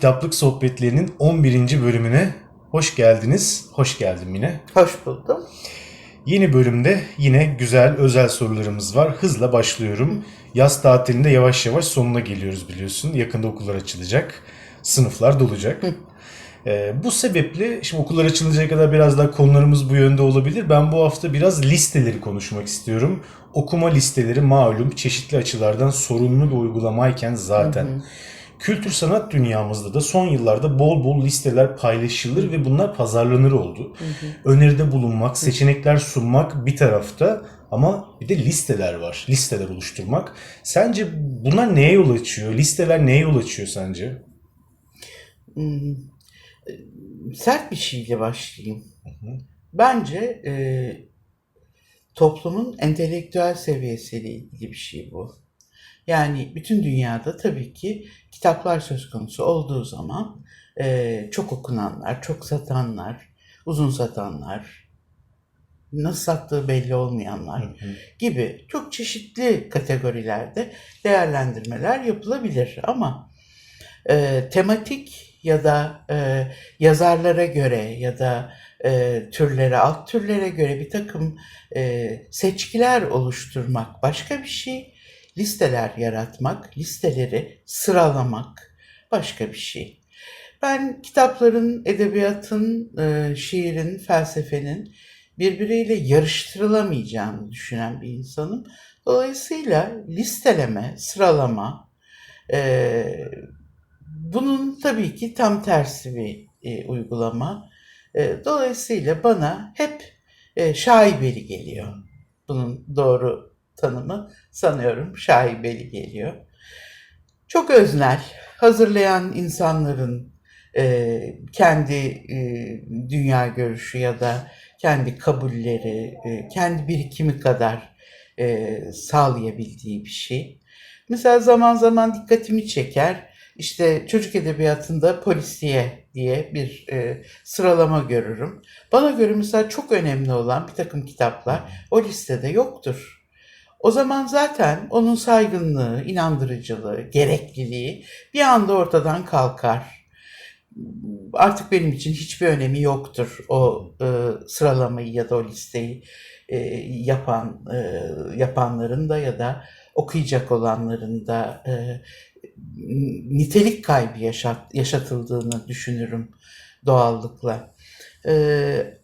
Kitaplık Sohbetlerinin 11. bölümüne hoş geldiniz. Hoş geldin Mine. Hoş buldum. Yeni bölümde yine güzel özel sorularımız var. Hızla başlıyorum. Yaz tatilinde yavaş yavaş sonuna geliyoruz biliyorsun. Yakında okullar açılacak. Sınıflar dolacak. Ee, bu sebeple şimdi okullar açılıncaya kadar biraz daha konularımız bu yönde olabilir. Ben bu hafta biraz listeleri konuşmak istiyorum. Okuma listeleri malum çeşitli açılardan sorunlu bir uygulamayken zaten. Kültür sanat dünyamızda da son yıllarda bol bol listeler paylaşılır ve bunlar pazarlanır oldu. Öneride bulunmak, seçenekler sunmak bir tarafta ama bir de listeler var. Listeler oluşturmak. Sence bunlar neye yol açıyor? Listeler neye yol açıyor sence? Hmm. Sert bir şeyle başlayayım. Bence e, toplumun entelektüel seviyesiyle ilgili bir şey bu. Yani bütün dünyada tabii ki kitaplar söz konusu olduğu zaman e, çok okunanlar, çok satanlar, uzun satanlar, nasıl sattığı belli olmayanlar gibi çok çeşitli kategorilerde değerlendirmeler yapılabilir. Ama e, tematik ya da e, yazarlara göre ya da e, türlere, alt türlere göre bir takım e, seçkiler oluşturmak başka bir şey, listeler yaratmak, listeleri sıralamak başka bir şey. Ben kitapların, edebiyatın, e, şiirin, felsefenin birbiriyle yarıştırılamayacağını düşünen bir insanım. Dolayısıyla listeleme, sıralama, e, bunun tabii ki tam tersi bir e, uygulama. Dolayısıyla bana hep şaibeli geliyor. Bunun doğru tanımı sanıyorum şaibeli geliyor. Çok öznel, hazırlayan insanların e, kendi e, dünya görüşü ya da kendi kabulleri, e, kendi birikimi kadar e, sağlayabildiği bir şey. Mesela zaman zaman dikkatimi çeker. İşte çocuk edebiyatında polisiye diye bir e, sıralama görürüm. Bana göre mesela çok önemli olan bir takım kitaplar o listede yoktur. O zaman zaten onun saygınlığı, inandırıcılığı, gerekliliği bir anda ortadan kalkar. Artık benim için hiçbir önemi yoktur o e, sıralamayı ya da o listeyi e, yapan e, yapanların da ya da okuyacak olanların da e, nitelik kaybı yaşat, yaşatıldığını düşünürüm doğallıkla. Ee,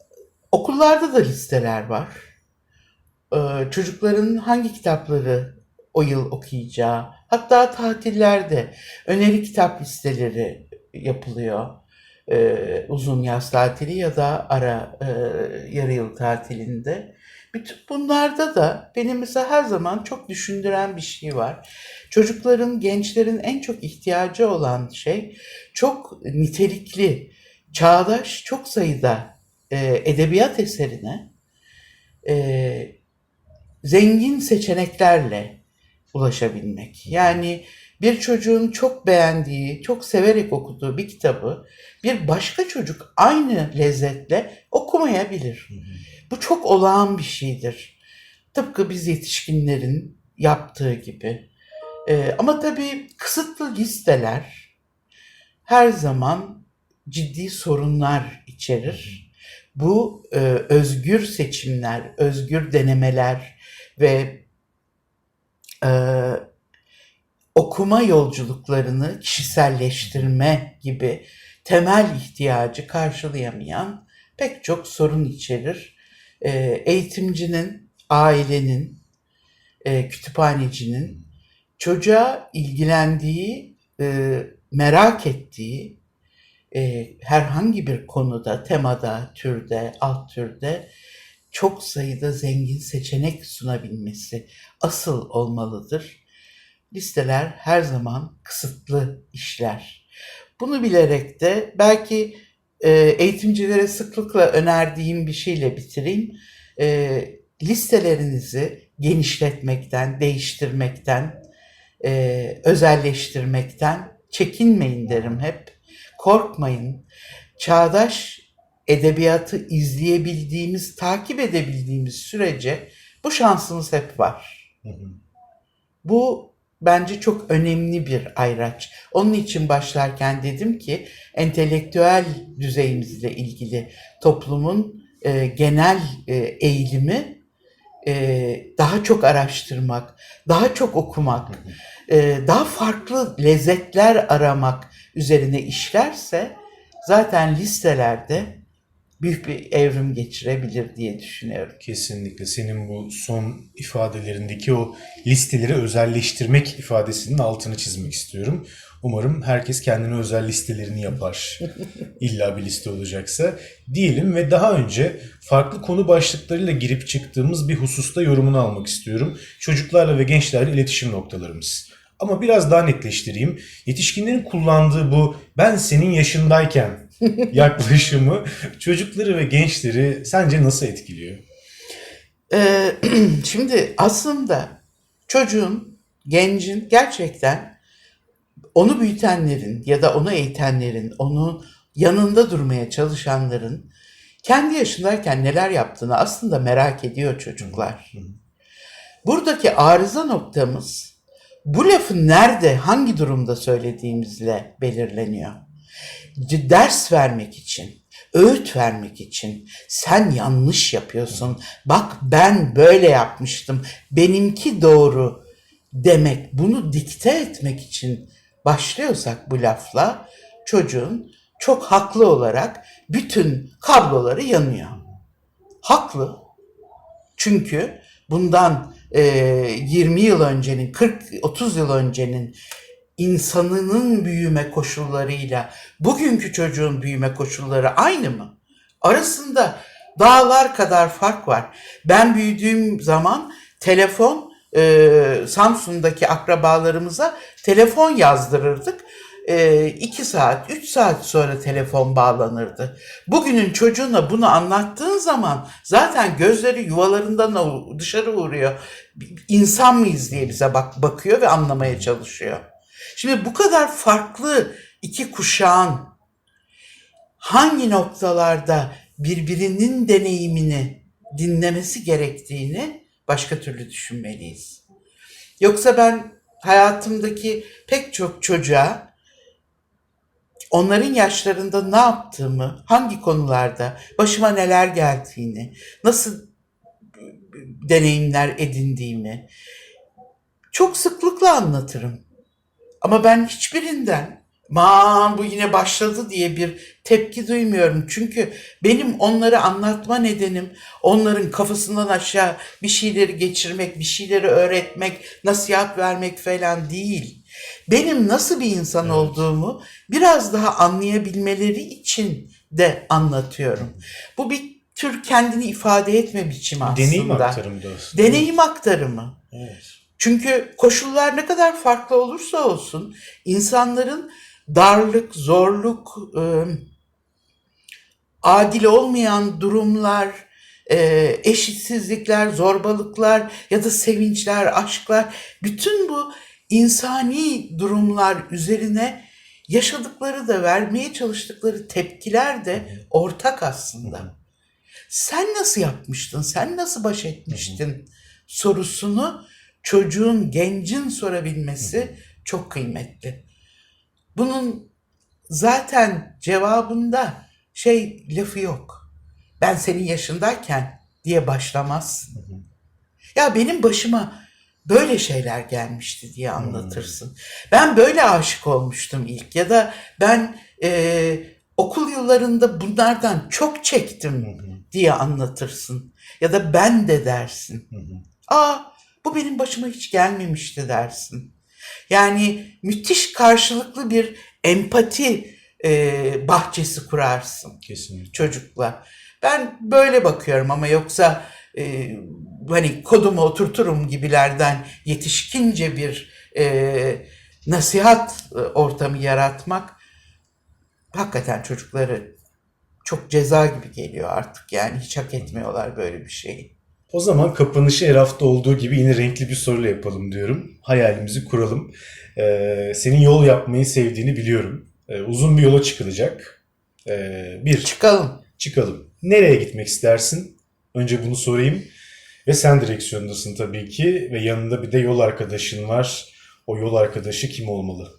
okullarda da listeler var. Ee, çocukların hangi kitapları o yıl okuyacağı, hatta tatillerde öneri kitap listeleri yapılıyor. Ee, uzun yaz tatili ya da ara e, yarı yıl tatilinde. Bütün bunlarda da benim mesela her zaman çok düşündüren bir şey var. Çocukların, gençlerin en çok ihtiyacı olan şey çok nitelikli, çağdaş, çok sayıda e, edebiyat eserine e, zengin seçeneklerle ulaşabilmek. Yani bir çocuğun çok beğendiği, çok severek okuduğu bir kitabı bir başka çocuk aynı lezzetle okumayabilir. Bu çok olağan bir şeydir. Tıpkı biz yetişkinlerin yaptığı gibi. Ee, ama tabii kısıtlı listeler her zaman ciddi sorunlar içerir. Bu e, özgür seçimler, özgür denemeler ve e, okuma yolculuklarını kişiselleştirme gibi temel ihtiyacı karşılayamayan pek çok sorun içerir. E, eğitimcinin, ailenin, e, kütüphanecinin çocuğa ilgilendiği, e, merak ettiği e, herhangi bir konuda, temada, türde, alt türde çok sayıda zengin seçenek sunabilmesi asıl olmalıdır. Listeler her zaman kısıtlı işler. Bunu bilerek de belki e, eğitimcilere sıklıkla önerdiğim bir şeyle bitireyim. E, listelerinizi genişletmekten, değiştirmekten, e, özelleştirmekten çekinmeyin derim hep. Korkmayın. Çağdaş edebiyatı izleyebildiğimiz, takip edebildiğimiz sürece bu şansımız hep var. Bu bence çok önemli bir ayraç. Onun için başlarken dedim ki entelektüel düzeyimizle ilgili toplumun e, genel e, eğilimi e, daha çok araştırmak, daha çok okumak, e, daha farklı lezzetler aramak üzerine işlerse zaten listelerde büyük bir evrim geçirebilir diye düşünüyorum. Kesinlikle senin bu son ifadelerindeki o listeleri özelleştirmek ifadesinin altını çizmek istiyorum. Umarım herkes kendine özel listelerini yapar. İlla bir liste olacaksa. Diyelim ve daha önce farklı konu başlıklarıyla girip çıktığımız bir hususta yorumunu almak istiyorum. Çocuklarla ve gençlerle iletişim noktalarımız. Ama biraz daha netleştireyim. Yetişkinlerin kullandığı bu ben senin yaşındayken yaklaşımı çocukları ve gençleri sence nasıl etkiliyor? Ee, şimdi aslında çocuğun, gencin gerçekten onu büyütenlerin ya da onu eğitenlerin, onun yanında durmaya çalışanların kendi yaşındayken neler yaptığını aslında merak ediyor çocuklar. Buradaki arıza noktamız bu lafı nerede, hangi durumda söylediğimizle belirleniyor. Ders vermek için, öğüt vermek için sen yanlış yapıyorsun. Bak ben böyle yapmıştım. Benimki doğru demek, bunu dikte etmek için başlıyorsak bu lafla çocuğun çok haklı olarak bütün kabloları yanıyor. Haklı. Çünkü bundan e, 20 yıl öncenin, 40-30 yıl öncenin insanının büyüme koşullarıyla bugünkü çocuğun büyüme koşulları aynı mı? Arasında dağlar kadar fark var. Ben büyüdüğüm zaman telefon e, Samsun'daki akrabalarımıza telefon yazdırırdık. 2 saat, 3 saat sonra telefon bağlanırdı. Bugünün çocuğuna bunu anlattığın zaman zaten gözleri yuvalarından dışarı vuruyor. İnsan mıyız diye bize bak bakıyor ve anlamaya çalışıyor. Şimdi bu kadar farklı iki kuşağın hangi noktalarda birbirinin deneyimini dinlemesi gerektiğini başka türlü düşünmeliyiz. Yoksa ben hayatımdaki pek çok çocuğa onların yaşlarında ne yaptığımı, hangi konularda, başıma neler geldiğini, nasıl deneyimler edindiğimi çok sıklıkla anlatırım. Ama ben hiçbirinden man bu yine başladı diye bir tepki duymuyorum. Çünkü benim onları anlatma nedenim onların kafasından aşağı bir şeyleri geçirmek, bir şeyleri öğretmek, nasihat vermek falan değil. Benim nasıl bir insan olduğumu biraz daha anlayabilmeleri için de anlatıyorum. Bu bir tür kendini ifade etme biçimi aslında. Deneyim aktarımı aslında. Deneyim aktarımı. Evet. Çünkü koşullar ne kadar farklı olursa olsun insanların darlık, zorluk, e, adil olmayan durumlar, e, eşitsizlikler, zorbalıklar ya da sevinçler, aşklar bütün bu insani durumlar üzerine yaşadıkları da vermeye çalıştıkları tepkiler de ortak aslında. Sen nasıl yapmıştın? Sen nasıl baş etmiştin? sorusunu çocuğun, gencin sorabilmesi çok kıymetli. Bunun zaten cevabında şey lafı yok. Ben senin yaşındayken diye başlamaz. Ya benim başıma böyle şeyler gelmişti diye anlatırsın. Ben böyle aşık olmuştum ilk ya da ben e, okul yıllarında bunlardan çok çektim diye anlatırsın. Ya da ben de dersin. Aa bu benim başıma hiç gelmemişti dersin. Yani müthiş karşılıklı bir empati e, bahçesi kurarsın Kesinlikle. çocukla. Ben böyle bakıyorum ama yoksa e, hani kodumu oturturum gibilerden yetişkince bir e, nasihat e, ortamı yaratmak hakikaten çocukları çok ceza gibi geliyor artık yani hiç hak etmiyorlar böyle bir şeyi. O zaman kapanışı her hafta olduğu gibi yine renkli bir soruyla yapalım diyorum. Hayalimizi kuralım. Ee, senin yol yapmayı sevdiğini biliyorum. Ee, uzun bir yola çıkılacak. Ee, bir, Çıkalım. çıkalım. Nereye gitmek istersin? Önce bunu sorayım. Ve sen direksiyondasın tabii ki. Ve yanında bir de yol arkadaşın var. O yol arkadaşı kim olmalı?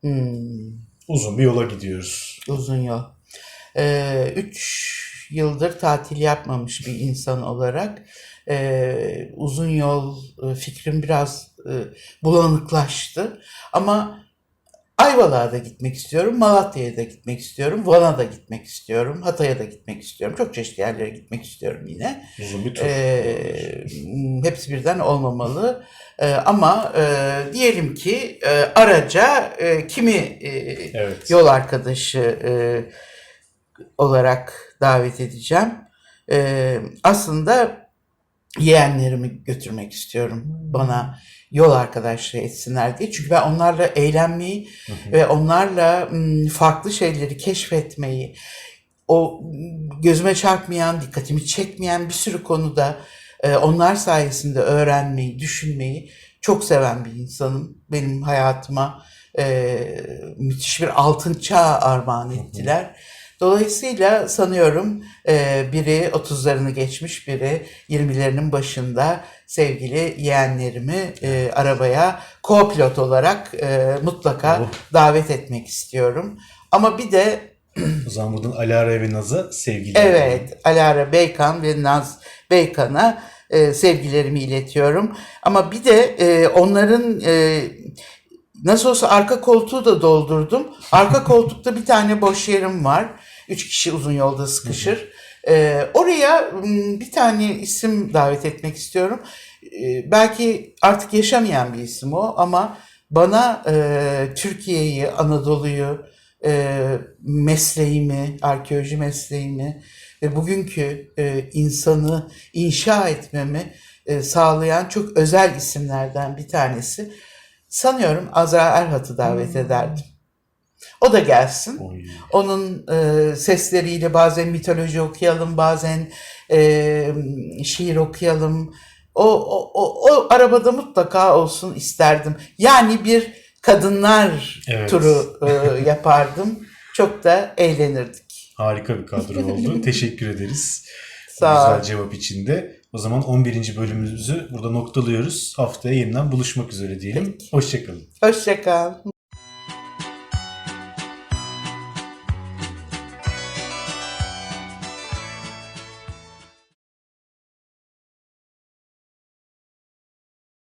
Hmm, Uzun bir yola gidiyoruz. uzun yol. Ee, üç yıldır tatil yapmamış bir insan olarak e, uzun yol e, fikrim biraz e, bulanıklaştı. Ama Ayvalık'a da gitmek istiyorum, Malatya'ya da gitmek istiyorum, Van'a da gitmek istiyorum, Hatay'a da gitmek istiyorum. Çok çeşitli yerlere gitmek istiyorum yine. Uzun bir tur. Ee, hepsi birden olmamalı. Ee, ama e, diyelim ki e, araca e, kimi e, Evet. yol arkadaşı e, olarak davet edeceğim. E, aslında yeğenlerimi götürmek istiyorum bana yol arkadaşlığı etsinler diye. Çünkü ben onlarla eğlenmeyi Hı hı. ve onlarla farklı şeyleri keşfetmeyi, o gözüme çarpmayan, dikkatimi çekmeyen bir sürü konuda e, onlar sayesinde öğrenmeyi, düşünmeyi çok seven bir insanım. Benim hayatıma e, müthiş bir altın çağ armağan ettiler. Dolayısıyla sanıyorum e, biri 30'larını geçmiş, biri 20'lerinin başında sevgili yeğenlerimi e, arabaya co-pilot olarak e, mutlaka Oh. davet etmek istiyorum. Ama bir de O zaman buradan Alara ve Naz'a sevgiler. Evet, Alara Beykan ve Naz Beykan'a e, sevgilerimi iletiyorum. Ama bir de e, onların e, nasıl olsa arka koltuğu da doldurdum. Arka koltukta bir tane boş yerim var. Üç kişi uzun yolda sıkışır. E, oraya bir tane isim davet etmek istiyorum. E, belki artık yaşamayan bir isim o ama bana e, Türkiye'yi, Anadolu'yu, e, mesleğimi, arkeoloji mesleğimi ve bugünkü e, insanı inşa etmemi e, sağlayan çok özel isimlerden bir tanesi. Sanıyorum Azra Erhat'ı davet ederdim. O da gelsin. Oy. Onun e, sesleriyle bazen mitoloji okuyalım, bazen e, şiir okuyalım. O, o, o, o arabada mutlaka olsun isterdim. Yani bir kadınlar Evet. turu e, yapardım. Çok da eğlenirdik. Harika bir kadro oldu. Teşekkür ederiz. Sağ ol. Güzel cevap için de. O zaman 11. bölümümüzü burada noktalıyoruz. Haftaya yeniden buluşmak üzere diyelim. Hoşçakalın. Hoşçakal.